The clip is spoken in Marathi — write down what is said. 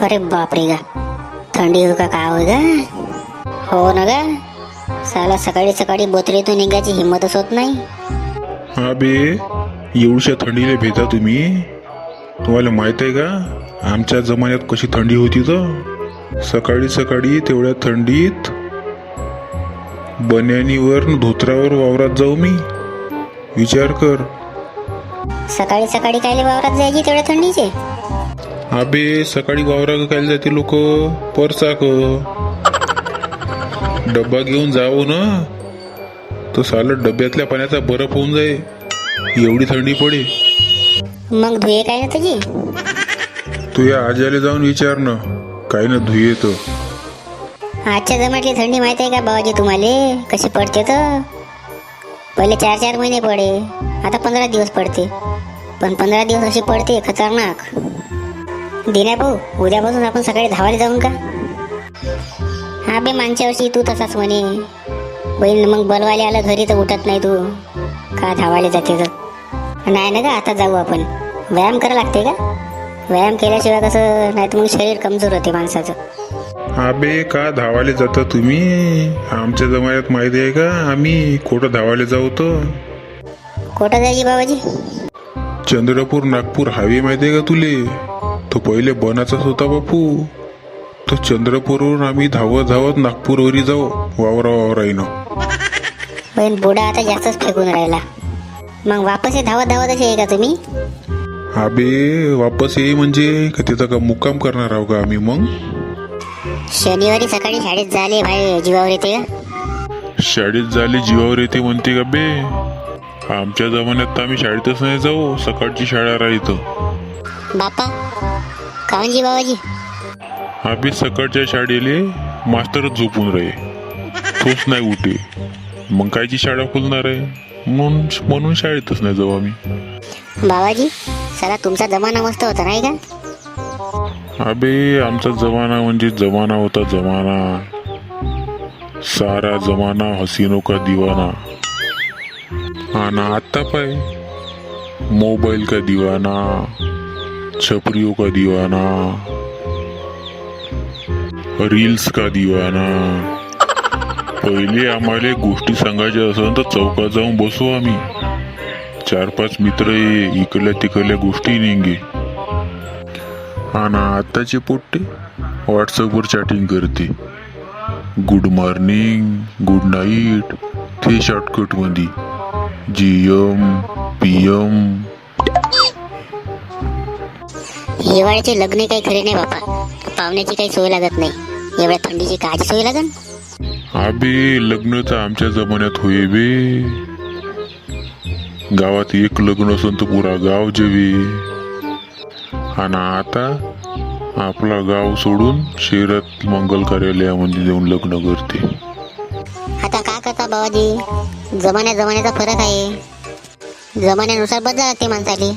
अरे बापरे गा. थंडी हो का काय हो गा? हो ना गा. साला सकाळी सकाळी बोतरीतून निघायची हिंमतच होत नाही. हा बे एवढ्या थंडीला भेटा तुम्ही? तुम्हाला माहीत आहे का? आमच्या जमान्यात कशी थंडी होती तर? सकाळी सकाळी तेवढ्या थंडीत बन्यानीवर धोत्रावर वावरात जाऊ मी. विचार कर. सकाळी सकाळी कायले वावरात जायची तेवढ्या थंडीचे? अबे सकाळी वावरा काय जाते लोक? परसाक. डब्बा घेऊन जावं ना? तर सालं डब्यातल्या पाण्याचा बरफ होऊन जाई एवढी थंडी पडे. मग धुये काय ना तुझी? तू या आजाला जाऊन विचार ना. काय ना धुये तर आजच्या जमातली थंडी माहिती आहे का बाबाजी तुम्हाला? कशी पडते तर? पहिले चार चार महिने पडे. आता पंधरा दिवस पडते. पण पंधरा दिवस असे पडते खतरनाक. दिन्या भाऊ उद्यापासून आपण सकाळी धावायला जाऊन का? हा बे मागच्या वर्षी तू तसाच म्हणे. बहीण मग बलवायला आलं घरी तर उठत नाही तू. का धावायला जाते तर? नाही ना का आता जाऊ आपण. व्यायाम करा लागते का? व्यायाम केल्याशिवाय कसं नाही तर मग शरीर कमजोर होते माणसाचं. अबे का धावायला जाता तुम्ही? आमच्या जमान्यात माहिती आहे का? आम्ही कुठं धावायला जाऊ तर? कुठं जायची बाबाजी? चंद्रपूर नागपूर हायवे माहिती आहे का तुले? तो पहिले बनाचाच होता बापू. तो चंद्रपूरवरून आम्ही धावत धावत नागपूरवरी जाऊ वावरा वावराईनं पण बुडा आता जास्तच फेकून राहिला. मग वापस हे धावत धावत असे आहे का तुम्ही? अबे वापस ये म्हणजे? का तिथं का मुक्काम करणार आहो का आम्ही मग? शनिवारी सकाळी शाळेत झाले भाई जीवावर येते का? शाळेत झाली जीवावर येते म्हणते का बे? आमच्या जमान्यात तर आम्ही शाळेतच नाही जाऊ. सकाळची शाळा राहतं बापा कावनजी बाबाजी. आम्ही सकाळच्या शाळेले मास्तरच झोपून राहे तोच नाही उठे मग कायची शाळा खुलणार आहे? म्हणून म्हणून शाळेतच नाही जाऊ आम्ही. बाबाजी सला तुमचा जमाना मस्त होता नाही का? अबे आमचा जमाना म्हणजे जमाना होता जमाना. सारा जमाना हसीनो का दीवाना. आणि आत्ता पाय. मोबाईल का दिवाना? छपरियों का दिवाना? रील्स का दिवाना? पहिले आम्हाला गोष्टी सांगायच्या असेल तर चौकात जाऊन बसू आम्ही. चार पाच मित्र इकडल्या तिकडल्या गोष्टी निघे. आणि आत्ताचे पोट्टे व्हॉट्सअपवर चॅटिंग करते. गुड मॉर्निंग गुड नाईट ते शॉर्टकटमध्ये मध्ये जी एम पी एम हिवाळ्याचे लग्न काही खरे नाही बापा. पाहुण्याची काही सोय लागत नाही. एवढ्या थंडीची काची सोय लागन? अबे लग्न तर आमच्या जमान्यात होय बे. गावात एक लग्न असेल तर पुरा गाव जेवे. आणि आता आपला गाव सोडून शहरात मंगल कार्यालयामध्ये जाऊन लग्न करते. का करता बाबाजी. जमान्या जमान्याचा फरक आहे. जमान्यानुसार बदला लागते माणसाली